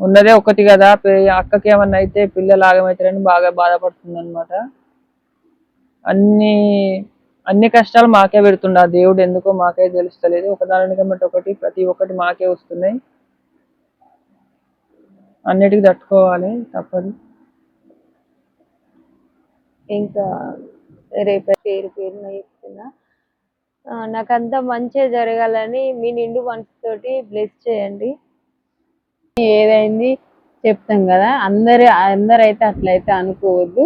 ఉన్నదే ఒకటి కదా అక్కకి ఏమన్నా అయితే పిల్లలు ఆగమవుతారని బాగా బాధపడుతుంది అనమాట అన్ని అన్ని కష్టాలు మాకే పెడుతుండ. ఆ దేవుడు ఎందుకో మాకే తెలుస్తలేదు. ఒకదాని కమ్మటి ఒకటి ప్రతి ఒక్కటి మాకే వస్తున్నాయి. అన్నిటికీ తట్టుకోవాలి తప్పదు. ఇంకా రేపు పేరు పేరున చెప్తున్నా. నాకంతా మంచిగా జరగాలని మీ నిండు మనసుతోటి బ్లెస్ చేయండి. ఏదైంది చెప్తాం కదా. అందరు అందరైతే అట్లయితే అనుకోవద్దు.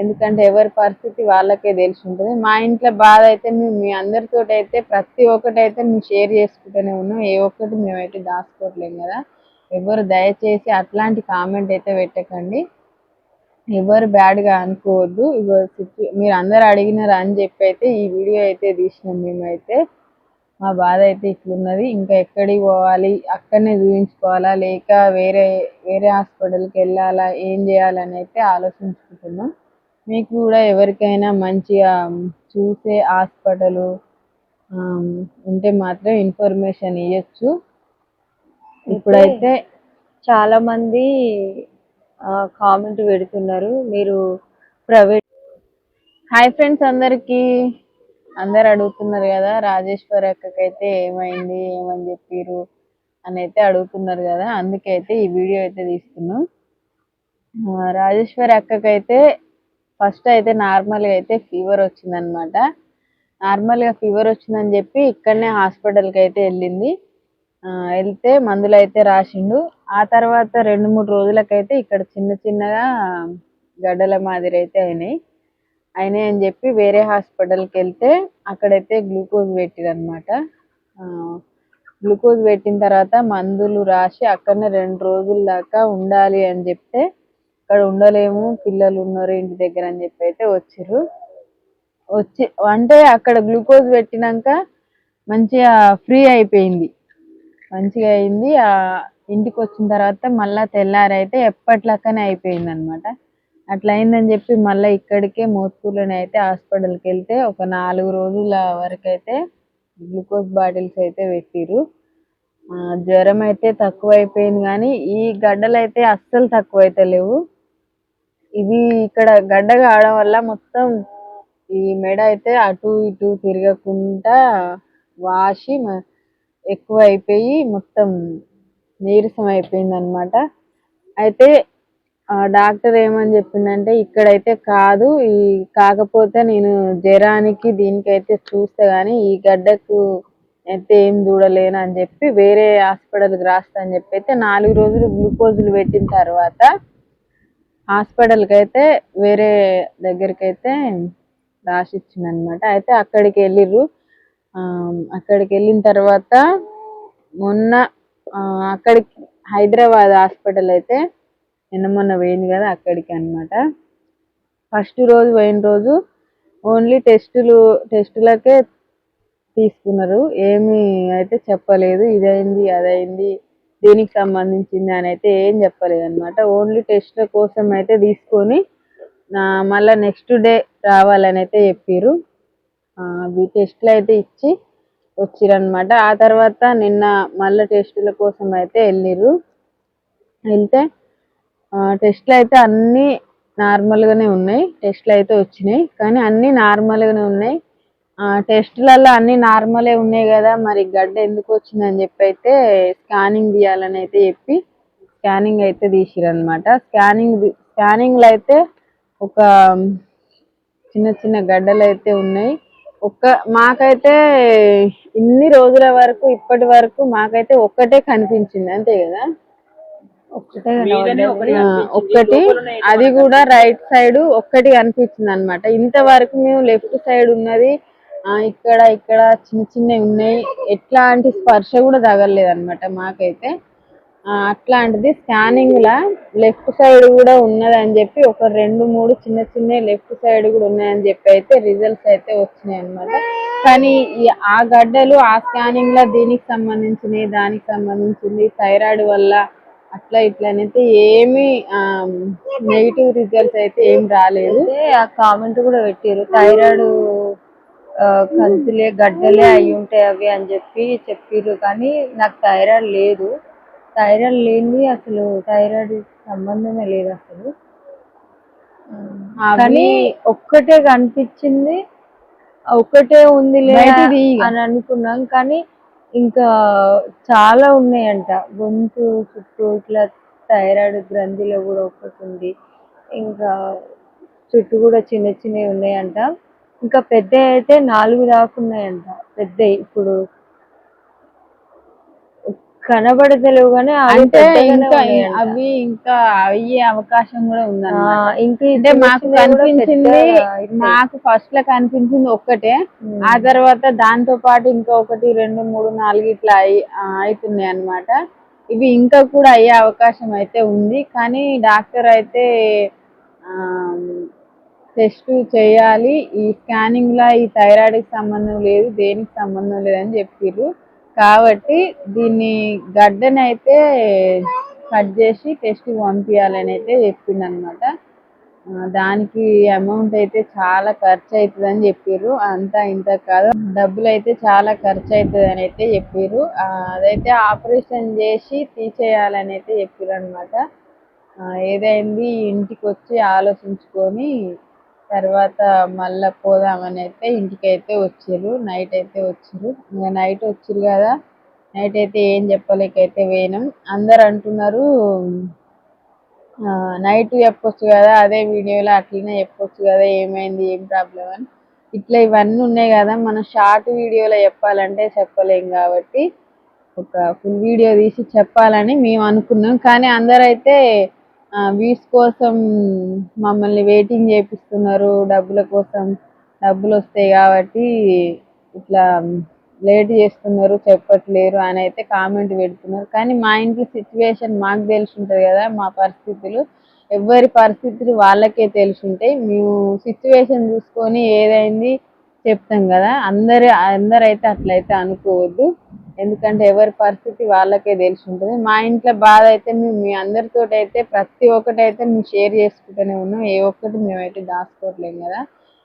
ఎందుకంటే ఎవరి పరిస్థితి వాళ్ళకే తెలిసి ఉంటుంది. మా ఇంట్లో బాధ అయితే మేము మీ అందరితో అయితే ప్రతి ఒక్కటి అయితే మేము షేర్ చేసుకుంటూనే ఉన్నాం. ఏ ఒక్కటి మేమైతే దాచుకోవట్లేం కదా. ఎవరు దయచేసి అట్లాంటి కామెంట్ అయితే పెట్టకండి. ఎవరు బ్యాడ్గా అనుకోవద్దు. ఇగో మీరు అందరు అడిగినారు అని చెప్పి అయితే ఈ వీడియో అయితే తీసినాం మేమైతే. మా బాధ అయితే ఇట్లున్నది. ఇంకా ఎక్కడికి పోవాలి? అక్కడనే చూపించుకోవాలా లేక వేరే వేరే హాస్పిటల్కి వెళ్ళాలా? ఏం చేయాలని అయితే ఆలోచించుకుంటున్నాం. మీకు కూడా ఎవరికైనా మంచిగా చూసే హాస్పిటల్ ఉంటే మాత్రం ఇన్ఫర్మేషన్ ఇవ్వచ్చు ఇప్పుడైతే చాలా మంది కామెంట్ పెడుతున్నారు. మీరు ప్రైవేట్ హాయ్ ఫ్రెండ్స్ అందరికి. అందరు అడుగుతున్నారు కదా రాజేశ్వరి అక్కకైతే ఏమైంది ఏమని చెప్పిర్రు అని అయితే అడుగుతున్నారు కదా అందుకైతే ఈ వీడియో అయితే తీస్తున్నాం. ఆ, రాజేశ్వరి అక్కకైతే ఫస్ట్ అయితే నార్మల్గా అయితే ఫీవర్ వచ్చిందనమాట నార్మల్గా ఫీవర్ వచ్చిందని చెప్పి ఇక్కడనే హాస్పిటల్కి అయితే వెళ్ళింది. వెళ్తే మందులు అయితే రాసిండు. ఆ తర్వాత రెండు మూడు రోజులకైతే ఇక్కడ చిన్న చిన్నగా గడ్డల మాదిరి అయితే అయినాయి. అయినాయి అని చెప్పి వేరే హాస్పిటల్కి వెళ్తే అక్కడైతే గ్లూకోజ్ పెట్టిరనమాట గ్లూకోజ్ పెట్టిన తర్వాత మందులు రాసి అక్కడనే రెండు రోజుల దాకా ఉండాలి అని చెప్తే అక్కడ ఉండలేము పిల్లలు ఉన్నారు ఇంటి దగ్గర అని చెప్పి అయితే వచ్చిర్రు. వచ్చి అంటే అక్కడ గ్లూకోజ్ పెట్టినాక మంచిగా ఫ్రీ అయిపోయింది. మంచిగా అయింది. ఇంటికి వచ్చిన తర్వాత మళ్ళీ తెల్లారైతే ఎప్పటిలక్కనే అయిపోయింది అనమాట అట్లా అయిందని చెప్పి మళ్ళీ ఇక్కడికే మోత్కూరులోనే అయితే హాస్పిటల్కి వెళ్తే ఒక నాలుగు రోజుల వరకు అయితే గ్లూకోజ్ బాటిల్స్ అయితే పెట్టిర్రు. జ్వరం అయితే తక్కువ అయిపోయింది కానీ ఈ గడ్డలు అయితే అస్సలు తక్కువ అయితే లేవు. ఇది ఇక్కడ గడ్డ కావడం వల్ల మొత్తం ఈ మెడ అయితే అటు ఇటు తిరగకుండా వాసి మ- ఎక్కువ అయిపోయి మొత్తం నీరసం అయిపోయింది అనమాట అయితే డాక్టర్ ఏమని చెప్పిందంటే ఇక్కడైతే కాదు ఈ కాకపోతే నేను జ్వరానికి దీనికైతే చూస్తే గానీ ఈ గడ్డకు అయితే ఏం చూడలేను అని చెప్పి వేరే హాస్పిటల్కి రాస్తా అని చెప్పి అయితే నాలుగు రోజులు గ్లూకోజులు పెట్టిన తర్వాత హాస్పిటల్కి అయితే వేరే దగ్గరికి అయితే రాసిచ్చిందనమాట అయితే అక్కడికి వెళ్ళిర్రు. అక్కడికి వెళ్ళిన తర్వాత మొన్న అక్కడికి హైదరాబాద్ హాస్పిటల్ అయితే నిన్న మొన్న పోయింది కదా అక్కడికి అన్నమాట. ఫస్ట్ రోజు పోయిన రోజు ఓన్లీ టెస్టులు టెస్టులకే తీసుకున్నారు. ఏమి అయితే చెప్పలేదు. ఇదైంది అదైంది దీనికి సంబంధించింది అని అయితే ఏం చెప్పలేదు అనమాట ఓన్లీ టెస్ట్ల కోసం అయితే తీసుకొని మళ్ళీ నెక్స్ట్ డే రావాలని అయితే చెప్పిర్రు. అవి టెస్ట్లు అయితే ఇచ్చి వచ్చిరనమాట ఆ తర్వాత నిన్న మళ్ళీ టెస్టుల కోసం అయితే వెళ్ళిర్రు. వెళ్తే టెస్ట్లు అయితే అన్నీ నార్మల్గానే ఉన్నాయి. టెస్ట్లు అయితే వచ్చినాయి. కానీ అన్ని నార్మల్గానే ఉన్నాయి. టెస్ట్లలో టెస్టులలో అన్ని నార్మలే ఉన్నాయి కదా మరి గడ్డ ఎందుకు వచ్చిందని చెప్పి అయితే స్కానింగ్ తీయాలని అయితే చెప్పి స్కానింగ్ అయితే తీసిరనమాట స్కానింగ్ స్కానింగ్లో అయితే ఒక చిన్న చిన్న గడ్డలు అయితే ఉన్నాయి. ఒక్క మాకైతే ఇన్ని రోజుల వరకు ఇప్పటి వరకు మాకైతే ఒక్కటే కనిపించింది అంతే కదా. ఒక్కటే అది కూడా రైట్ సైడ్ ఒక్కటి కనిపించింది అనమాట ఇంతవరకు మేము లెఫ్ట్ సైడ్ ఉన్నది ఇక్కడ ఇక్కడ చిన్న చిన్నవి ఉన్నాయి. ఎట్లాంటి స్పర్శ కూడా తగలలేదు అనమాట మాకైతే అట్లాంటిది స్కానింగ్ లా లెఫ్ట్ సైడ్ కూడా ఉన్నది అని చెప్పి ఒక రెండు మూడు చిన్న చిన్న లెఫ్ట్ సైడ్ కూడా ఉన్నాయని చెప్పి అయితే రిజల్ట్స్ అయితే వచ్చినాయి అన్నమాట కానీ ఆ గడ్డలు ఆ స్కానింగ్లో దీనికి సంబంధించినవి దానికి సంబంధించింది థైరాయిడ్ వల్ల అట్లా ఇట్లా అయితే ఏమి నెగిటివ్ రిజల్ట్స్ అయితే ఏం రాలేదు. ఆ కామెంట్ కూడా పెట్టారు థైరాయిడ్ కలుతులే గడ్డలే అయి ఉంటాయి అవి అని చెప్పి చెప్పిర్రు. కానీ నాకు థైరాయిడ్ లేదు. థైరాయిడ్ లేనిది అసలు థైరాయిడ్ సంబంధమే లేదు అసలు. కానీ ఒక్కటే కనిపించింది. ఒక్కటే ఉంది తీయగా. అని అనుకున్నాం. కానీ ఇంకా చాలా ఉన్నాయంట. గొంతు చుట్టూ ఇట్లా థైరాయిడ్ గ్రంథిలో కూడా ఒకటి ఉంది. ఇంకా చుట్టూ కూడా చిన్న చిన్నవి ఉన్నాయంట. ఇంకా పెద్ద అయితే నాలుగు దాకా ఉన్నాయంట. పెద్ద ఇప్పుడు కనబడతలేవు కానీ అవి అంటే ఇంకా. అవి ఇంకా అయ్యే అవకాశం కూడా ఉందన్నమాట ఇంకా మాకు కనిపించింది. మాకు ఫస్ట్లో కనిపించింది ఒక్కటే. ఆ తర్వాత దాంతో పాటు ఇంకా ఒకటి రెండు మూడు నాలుగు ఇట్లా అవుతున్నాయి అన్నమాట ఇవి ఇంకా కూడా అయ్యే అవకాశం అయితే ఉంది కానీ డాక్టర్ అయితే టెస్ట్ చేయాలి ఈ స్కానింగ్ లా ఈ థైరాయిడ్కి సంబంధం లేదు దేనికి సంబంధం లేదని చెప్పిర్రు కాబట్టి దీన్ని గడ్డనైతే అయితే కట్ చేసి టెస్ట్ పంపించాలని అయితే చెప్పిండు అనమాట దానికి అమౌంట్ అయితే చాలా ఖర్చు అవుతుంది అని చెప్పారు అంతా ఇంత కాదు. డబ్బులు అయితే చాలా ఖర్చు అవుతుంది అని అయితే చెప్పారు అదైతే ఆపరేషన్ చేసి తీసేయాలని అయితే చెప్పారు అనమాట ఏదైంది? ఇంటికి వచ్చి ఆలోచించుకొని తర్వాత మళ్ళా పోదామని అయితే ఇంటికి అయితే వచ్చారు నైట్ అయితే వచ్చారు ఇంకా నైట్ వచ్చారు కదా నైట్ అయితే ఏం చెప్పలేకైతే పోయినాం. అందరు అంటున్నారు నైట్ చెప్పొచ్చు కదా అదే వీడియోలో అట్లనే చెప్పొచ్చు కదా ఏమైంది ఏం ప్రాబ్లం అని. ఇట్లా ఇవన్నీ ఉన్నాయి కదా మనం షార్ట్ వీడియోలో చెప్పాలంటే చెప్పలేం కాబట్టి ఒక ఫుల్ వీడియో తీసి చెప్పాలని మేము అనుకున్నాం. కానీ అందరైతే వ్యూస్ కోసం మమ్మల్ని వెయిటింగ్ చేపిస్తున్నారు. డబ్బుల కోసం డబ్బులు వస్తాయి కాబట్టి ఇట్లా లేట్ చేస్తున్నారు చెప్పట్లేరు అని అయితే కామెంట్ పెడుతున్నారు. కానీ మా ఇంట్లో సిచ్యువేషన్ మాకు తెలిసి ఉంటుంది కదా మా పరిస్థితులు. ఎవరి పరిస్థితులు వాళ్ళకే తెలిసి ఉంటాయి మేము సిచ్యువేషన్ చూసుకొని ఏదైంది చెప్తాం కదా. అందరు అందరైతే అట్లయితే అనుకోవద్దు. ఎందుకంటే ఎవరి పరిస్థితి వాళ్ళకే తెలిసి ఉంటుంది మా ఇంట్లో బాధ అయితే మేము మీ అందరితో అయితే ప్రతి ఒక్కటి అయితే మేము షేర్ చేసుకుంటూనే ఉన్నాం. ఏ ఒక్కటి మేమైతే దాచుకోవట్లేం కదా.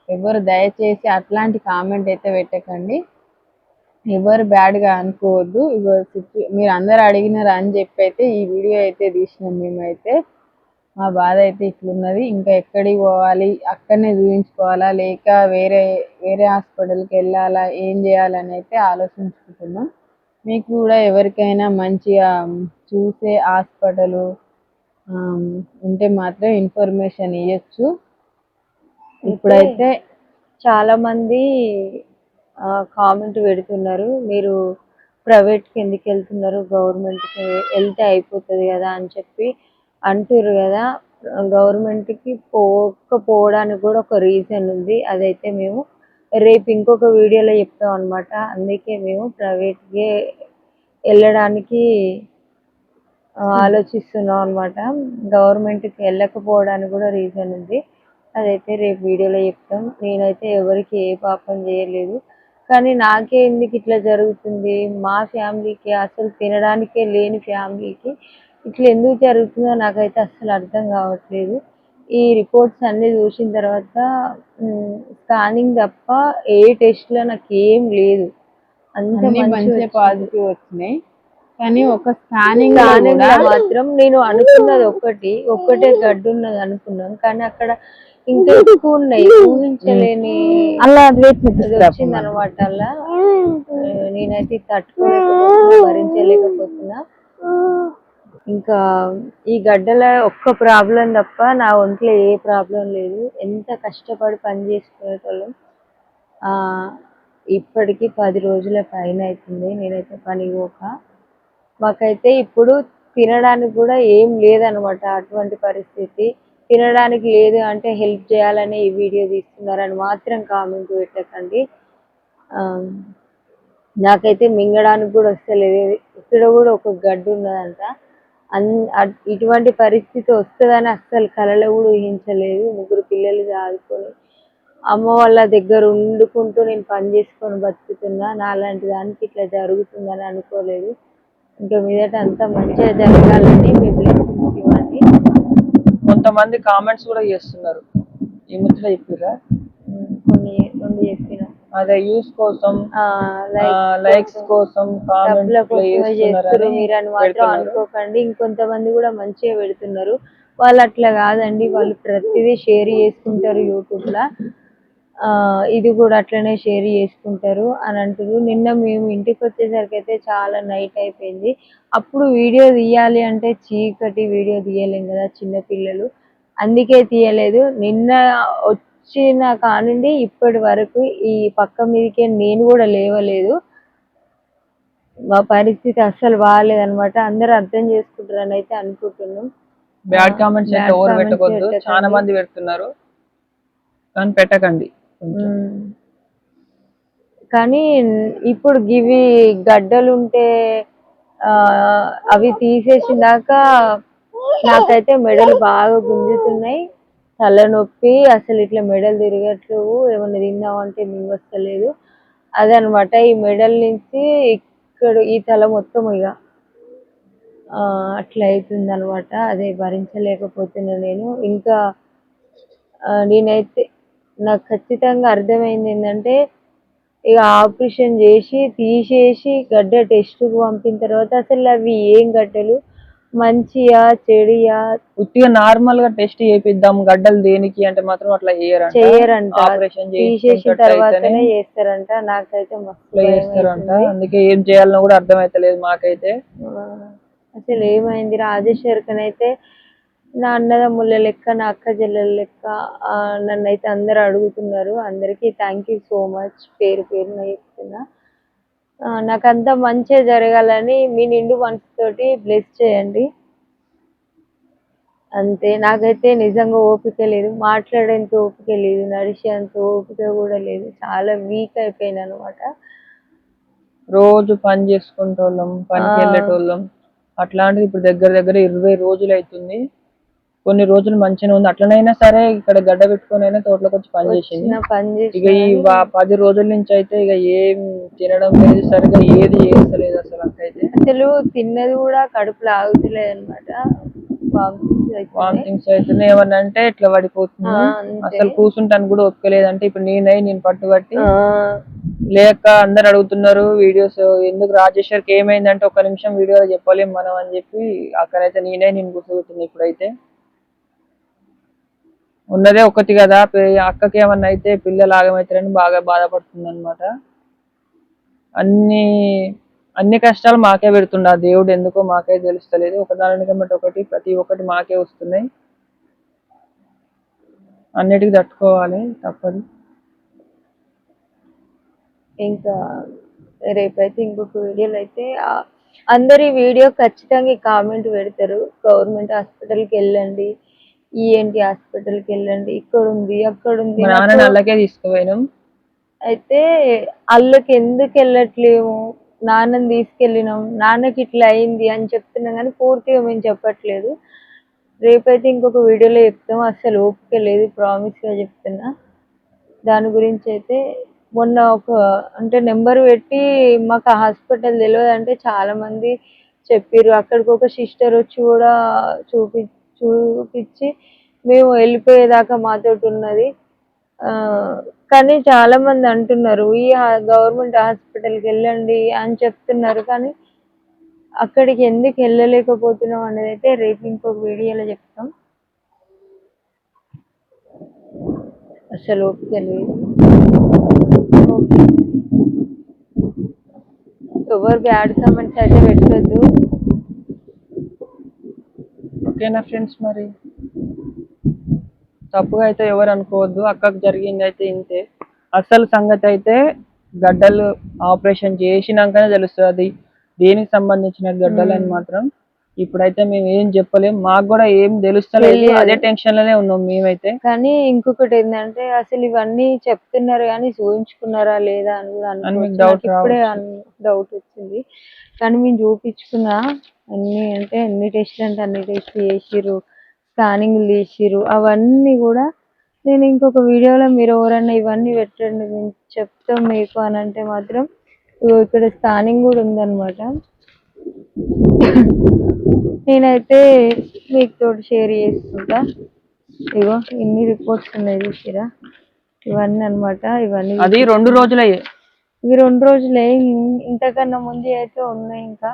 ఎవరు దయచేసి అట్లాంటి కామెంట్ అయితే పెట్టకండి. ఎవరు బ్యాడ్గా అనుకోవద్దు. ఇగో సిచ్యు- మీరు అందరు అడిగినారు అని చెప్పి అయితే ఈ వీడియో అయితే తీసినాం మేమైతే. మా బాధ అయితే ఇట్లున్నది. ఇంకా ఎక్కడికి పోవాలి? అక్కడనే చూపించుకోవాలా లేక వేరే వేరే హాస్పిటల్కి వెళ్ళాలా? ఏం చేయాలని అయితే ఆలోచించుకుంటున్నాం. మీకు కూడా ఎవరికైనా మంచిగా చూసే హాస్పిటల్ ఉంటే మాత్రం ఇన్ఫర్మేషన్ ఇవ్వచ్చు ఇప్పుడైతే చాలా మంది కామెంట్ పెడుతున్నారు. మీరు ప్రైవేట్కి ఎందుకు వెళ్తున్నారు గవర్నమెంట్కి వెళ్తే అయిపోతుంది కదా అని చెప్పి అంటుర్రు కదా. గవర్నమెంట్కి పోకపోవడానికి కూడా ఒక రీజన్ ఉంది. అదైతే మేము రేపు ఇంకొక వీడియోలో చెప్తాం అనమాట అందుకే మేము ప్రైవేట్కి వెళ్ళడానికి ఆలోచిస్తున్నాం అనమాట గవర్నమెంట్కి వెళ్ళకపోవడానికి కూడా రీజన్ ఉంది. అదైతే రేపు వీడియోలో చెప్తాం. నేనైతే ఎవరికి ఏ పాపం చేయలేదు. కానీ నాకే ఎందుకు ఇట్లా జరుగుతుంది? మా ఫ్యామిలీకి అసలు తినడానికే లేని ఫ్యామిలీకి ఇట్లా ఎందుకు జరుగుతుందో నాకైతే అసలు అర్థం కావట్లేదు. ఈ రిపోర్ట్స్ అన్ని చూసిన తర్వాత స్కానింగ్ తప్ప ఏ టెస్ట్లో నాకు ఏం లేదు. అంత మంచి. పాజిటివ్ వచ్చినాయి. కానీ ఒక స్కానింగ్ మాత్రం నేను అనుకున్నది ఒకటి ఒక్కటే గడ్డు ఉన్నది అనుకున్నాం. కానీ అక్కడ ఇంకా ఎక్కువ ఉన్నాయి. ఊహించలేని అలా వచ్చింది అనమాట అలా. నేనైతే తట్టుకోలేకపోతున్నా భరించలేకపోతున్నా. ఇంకా ఈ గడ్డల ఒక్క ప్రాబ్లం తప్ప నా ఒంట్లో ఏ ప్రాబ్లం లేదు. ఎంత కష్టపడి పని చేసుకునేటోళ్ళం. ఇప్పటికీ పది రోజుల పైన అవుతుంది నేనైతే పని పోక. మాకైతే ఇప్పుడు తినడానికి కూడా ఏం లేదనమాట. అటువంటి పరిస్థితి. తినడానికి లేదు అంటే హెల్ప్ చేయాలని ఈ వీడియో తీస్తున్నారని మాత్రం కామెంట్ పెట్టకండి. నాకైతే మింగడానికి కూడా వస్తలేదు. ఇక్కడ కూడా ఒక గడ్డు ఉన్నదంట. ఇటువంటి పరిస్థితి వస్తుందని అస్సలు కలలో కూడా ఊహించలేదు. ముగ్గురు పిల్లలు చదువుకొని అమ్మ వాళ్ళ దగ్గర వండుకుంటూ నేను పని చేసుకొని బతుకుతున్నా. నాలాంటి దానికి ఇట్లా జరుగుతుందని అనుకోలేదు. ఇంకా మీదట అంతా మంచిగా జరగాలని మీ బ్లెస్సింగ్స్ ఇవ్వండి. కొంతమంది కామెంట్స్ కూడా చేస్తున్నారు. ఈ ముచ్చట చెప్పిర్రా? ఉమ్, కొన్ని కొన్ని చెప్పిన. అదే యూస్ కోసం లైక్ లైక్స్ కోసం డబ్బుల కోసమే చేస్తారు మీరు అని మాత్రం అనుకోకండి. ఇంకొంతమంది కూడా మంచిగా పెడుతున్నారు. వాళ్ళు అట్లా కాదండి. వాళ్ళు ప్రతిదీ షేర్ చేసుకుంటారు యూట్యూబ్ లా. ఆ ఇది కూడా అట్లనే షేర్ చేసుకుంటారు అని అంటారు నిన్న మేము ఇంటికి వచ్చేసరికి అయితే చాలా నైట్ అయిపోయింది. అప్పుడు వీడియో తీయాలి అంటే చీకటి వీడియో తీయలేం కదా చిన్న పిల్లలు. అందుకే తీయలేదు. నిన్న వచ్చిన కానుండి ఇప్పటి వరకు ఈ పక్క మీదకే నేను కూడా లేవలేదు. మా పరిస్థితి అస్సలు బాగాలేదన్నమాట. అందరూ అర్థం చేసుకుంటారని అయితే అనుకుంటున్నాం. బ్యాడ్ కామెంట్స్ ఎవరు పెట్టకూడదు. చాలా మంది పెడుతున్నారు. కానీ పెట్టకండి. కానీ ఇప్పుడు గివి గడ్డలు ఉంటే ఆ, అవి తీసేసిన దాకా నాకైతే మెడలు బాగా గుంజుతున్నాయి. తలనొప్పి అసలు ఇట్లా మెడలు తిరిగట్లు ఏమన్నా తిందామంటే మింగి వస్తలేదు. అదనమాట ఈ మెడల్ నుంచి ఇక్కడ ఈ తల మొత్తం ఇక అట్లా అవుతుంది అనమాట అదే భరించలేకపోతున్నా నేను. ఇంకా నేనైతే నాకు ఖచ్చితంగా అర్థమైంది ఏంటంటే ఇక ఆపరేషన్ చేసి తీసేసి గడ్డ టెస్ట్కి పంపిన తర్వాత అసలు అవి ఏం గడ్డలు? మంచియా చెడియా? ఉట్టిగా నార్మల్గా టెస్ట్ చేపిద్దాం. గడ్డలు దేనికి అంటే మాత్రం అట్లా చేయరంట. చేయరంట. ఆపరేషన్ తీసేసిన తర్వాతనే చేస్తారంట. నాకైతే మస్తు చేస్తారంట. అందుకే ఏం చేయాలనో కూడా అర్థమైతలేదు మాకైతే. అసలు ఏమైంది? రాజేశ్వరికనైతే నా అన్నదమ్ముల లెక్క నా అక్క చెల్లెల లెక్క నన్ను అయితే అందరు అడుగుతున్నారు. అందరికీ థ్యాంక్ యూ సో మచ్ పేరు పేరున చెప్తున్నా. నాకంతా మంచిగా జరగాలని మీ నిండు మనసుతోటి బ్లెస్ చేయండి. అంతే నాకైతే నిజంగా ఓపిక లేదు. మాట్లాడేంత ఓపిక లేదు నడిచేంత ఓపిక కూడా లేదు. చాలా వీక్ అయిపోయాను అనమాట రోజు పని చేసుకుంటోళ్ళం పనికి. వెళ్ళేటోళ్ళం. అట్లాంటిది ఇప్పుడు దగ్గర దగ్గర ఇరవై రోజులు అవుతుంది కొన్ని రోజులు మంచిగా ఉంది. అట్లనైనా సరే ఇక్కడ గడ్డ పెట్టుకొని అయినా తోటలోకి వచ్చి పని చేసింది. ఇక ఈ పది రోజుల నుంచి అయితే ఇక ఏం తినడం లేదు సరిగా ఏది చేస్తలేదు అసలు అక్కయితే అసలు తిన్నది కూడా కడుపులో ఆగుతలేదు అనమాట వామిటింగ్స్ అవుతున్నాయి ఏమన్నా అంటే ఇట్లా పడిపోతుంది. అసలు కూర్చుంటాను కూడా ఒప్పుకోలేదంటే ఇప్పుడు నేనై నేను పట్టుబట్టి లేక అందరు అడుగుతున్నారు వీడియోస్ ఎందుకు రాజేశ్వర్కి ఏమైందంటే ఒక నిమిషం వీడియోలో చెప్పలేం మనం అని చెప్పి అక్కడైతే నేనే నేను కూర్చోబెట్టింది ఇప్పుడైతే. ఉన్నదే ఒకటి కదా. అక్కకి ఏమన్నా అయితే పిల్లలు ఆగమవుతారని బాగా బాధపడుతుంది అనమాట అన్ని అన్ని కష్టాలు మాకే పెడుతుండ. ఆ దేవుడు ఎందుకో మాకే తెలుస్తలేదు. ఒకదాని కమ్మటి ఒకటి ప్రతి ఒక్కటి మాకే వస్తున్నాయి. అన్నిటికీ తట్టుకోవాలి తప్పదు. ఇంకా రేపైతే ఇంకొక వీడియోలో అయితే అందరి వీడియో ఖచ్చితంగా కామెంట్ పెడతారు. గవర్నమెంట్ హాస్పిటల్కి వెళ్ళండి. ఈఎన్టీ హాస్పిటల్కి వెళ్ళండి ఇక్కడ ఉంది అక్కడ ఉంది మా నాన్న నల్లకే తీసుకుపోయినాం. అయితే అల్లకి ఎందుకు వెళ్ళట్లేము? నాన్నని తీసుకెళ్ళినాం. నాన్నకి ఇట్లా అయింది అని చెప్తున్నాం కానీ పూర్తిగా మేము చెప్పట్లేదు. రేపైతే ఇంకొక వీడియోలో చెప్తాం. అసలు ఓపిక లేదు ప్రామిస్గా చెప్తున్నా. దాని గురించి అయితే మొన్న ఒక అంటే నెంబర్ పెట్టి మాకు ఆ హాస్పిటల్ తెలియదు అంటే చాలా మంది చెప్పిర్రు. అక్కడికి ఒక సిస్టర్ వచ్చి కూడా చూపి చూపించి మేము వెళ్ళిపోయేదాకా మాతోటి ఉన్నది. కానీ చాలా మంది అంటున్నారు ఈ గవర్నమెంట్ హాస్పిటల్కి వెళ్ళండి అని చెప్తున్నారు. కానీ అక్కడికి ఎందుకు వెళ్ళలేకపోతున్నాం అనేది అయితే రేపు ఇంకొక వీడియోలో చెప్తాం. అసలు ఓపిక లేదు. ఓకే. ఎవరు బ్యాడ్ కామెంట్స్ అయితే పెట్టద్దు. ఓకేనా ఫ్రెండ్స్ మరి? తప్పుగా అయితే ఎవరు అనుకోవద్దు. అక్కకు జరిగింది అయితే ఇంతే. అసలు సంగతి అయితే గడ్డలు ఆపరేషన్ చేసినాకనే తెలుస్తుంది. అది దేనికి సంబంధించిన గడ్డలు అని మాత్రం ఇప్పుడైతే మేము ఏం చెప్పలేం. మాకు కూడా ఏం తెలుస్తలేదు. అదే టెన్షన్లోనే ఉన్నాం మేమైతే. కానీ ఇంకొకటి ఏంటంటే అసలు ఇవన్నీ చెప్తున్నారు కానీ చూపించుకున్నారా లేదా అని కూడా నాకు ఇప్పుడే. డౌట్ వచ్చింది. కానీ మేము చూపించుకున్నా అన్ని అంటే అన్ని టెస్ట్లు అంటే అన్ని టెస్ట్లు చేసిర్రు స్కానింగ్లు తీసిర్రు అవన్నీ కూడా నేను ఇంకొక వీడియోలో మీరు ఎవరన్నా ఇవన్నీ పెట్టండి మేము చెప్తాం మీకు అని అంటే మాత్రం ఇగో ఇక్కడ స్కానింగ్ కూడా ఉందన్నమాట. నేనైతే మీకు తోటి షేర్ చేసుకుంటా. ఇగో ఇన్ని రిపోర్ట్స్ ఉన్నాయి చూసిరా ఇవన్నీ అన్నమాట ఇవన్నీ అది రెండు రోజులయ్యే. ఇవి రెండు రోజులే ఇంతకన్నా ముందు అయితే ఉన్నాయి ఇంకా.